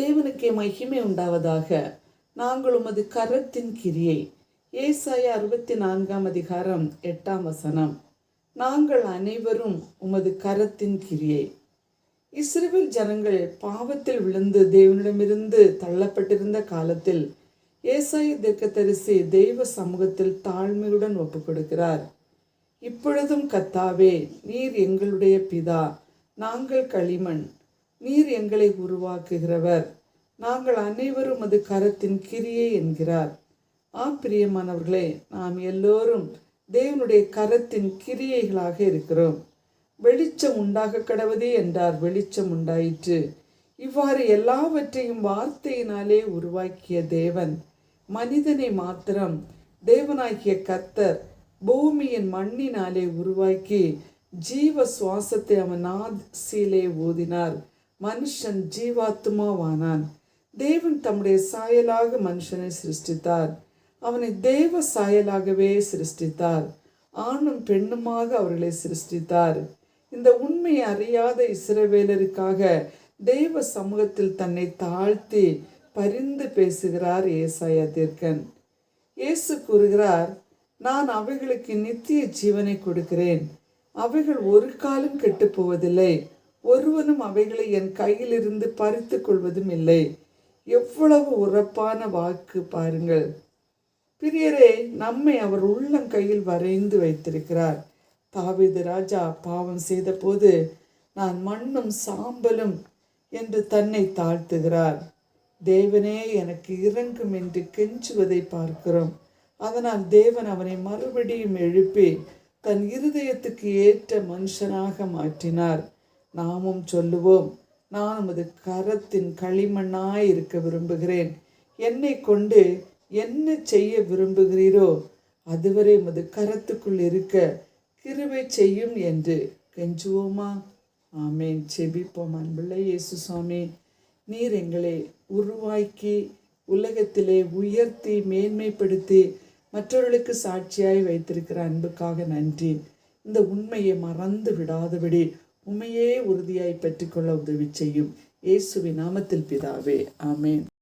தேவனுக்கே மகிமை உண்டாவதாக. நாங்கள் உமது கரத்தின் கிரியை. ஏசாய அறுபத்தி நான்காம் அதிகாரம் எட்டாம் வசனம். நாங்கள் அனைவரும் உமது கரத்தின் கிரியை. இஸ்ரேல் ஜனங்கள் பாவத்தில் விழுந்து தேவனிடமிருந்து தள்ளப்பட்டிருந்த காலத்தில் ஏசாய தீர்க்கதரிசி தெய்வ சமூகத்தில் தாழ்மையுடன் ஒப்புக் கொடுக்கிறார் இப்பொழுதும் கத்தாவே நீர் எங்களுடைய பிதா நாங்கள் களிமண். நீர் எங்களை உருவாக்குகிறவர். நாங்கள் அனைவரும் அது கரத்தின் கிரியை என்கிறார். ஆம் பிரியமானவர்களே நாம் எல்லோரும் தேவனுடைய கரத்தின் கிரியைகளாக இருக்கிறோம். வெளிச்சம் உண்டாக கடவுதே என்றார். வெளிச்சம் உண்டாயிற்று. இவ்வாறு எல்லாவற்றையும் வார்த்தையினாலே உருவாக்கிய தேவன் மனிதனை மாத்திரம் தேவனாகிய கத்தர் பூமியின் மண்ணினாலே உருவாக்கி ஜீவ சுவாசத்தை அவன் நாசியிலே ஊதினார். மனுஷன் ஜீவாத்மாவானான். தேவன் தம்முடைய சாயலாக மனுஷனை சிருஷ்டித்தார். அவனை தேவ சாயலாகவே சிருஷ்டித்தார். ஆணும் பெண்ணுமாக அவர்களை சிருஷ்டித்தார். இந்த உண்மையை அறியாத இஸ்ரவேலருக்காக தெய்வ சமூகத்தில் தன்னை தாழ்த்தி பரிந்து பேசுகிறார் ஏசாயா தீர்க்கன். இயேசு கூறுகிறார் நான் அவைகளுக்கு நித்திய ஜீவனை கொடுக்கிறேன். அவைகள் ஒரு காலம் கெட்டு போவதில்லை. ஒருவனும் அவைகளை என் கையிலிருந்து பறித்து கொள்வதும் இல்லை. எவ்வளவு உறப்பான வாக்கு பாருங்கள். பிரியரே நம்மை அவர் உள்ளங்கையில் வரைந்து வைத்திருக்கிறார். தாவீது ராஜா பாவம் செய்தபோது நான் மண்ணும் சாம்பலும் என்று தன்னை தாழ்த்துகிறார். தேவனே எனக்கு இறங்கும் என்று கெஞ்சுவதை பார்க்கிறோம். அதனால் தேவன் அவனை மறுபடியும் எழுப்பி தன் இருதயத்துக்கு ஏற்ற மனுஷனாக மாற்றினார். நாமும் சொல்லுவோம் நான் உமது கரத்தின் களிமண்ணாய் இருக்க விரும்புகிறேன். என்னை கொண்டு என்ன செய்ய விரும்புகிறீரோ அதுவரை உமது கரத்துக்குள் இருக்க கிருவை செய்யும் என்று கெஞ்சுவோமா? ஆமேன். செபிப்போம் அன்புள்ள இயேசு சுவாமி. நீர் எங்களை உருவாக்கி உலகத்திலே உயர்த்தி மேன்மைப்படுத்தி மற்றவர்களுக்கு சாட்சியாய் வைத்திருக்கிற அன்புக்காக நன்றி. இந்த உண்மையை மறந்து விடாதபடி உண்மையே உறுதியாய் பெற்றுக்கொள்ள உதவி செய்யும் இயேசுவின் நாமத்தில் பிதாவே. ஆமேன்.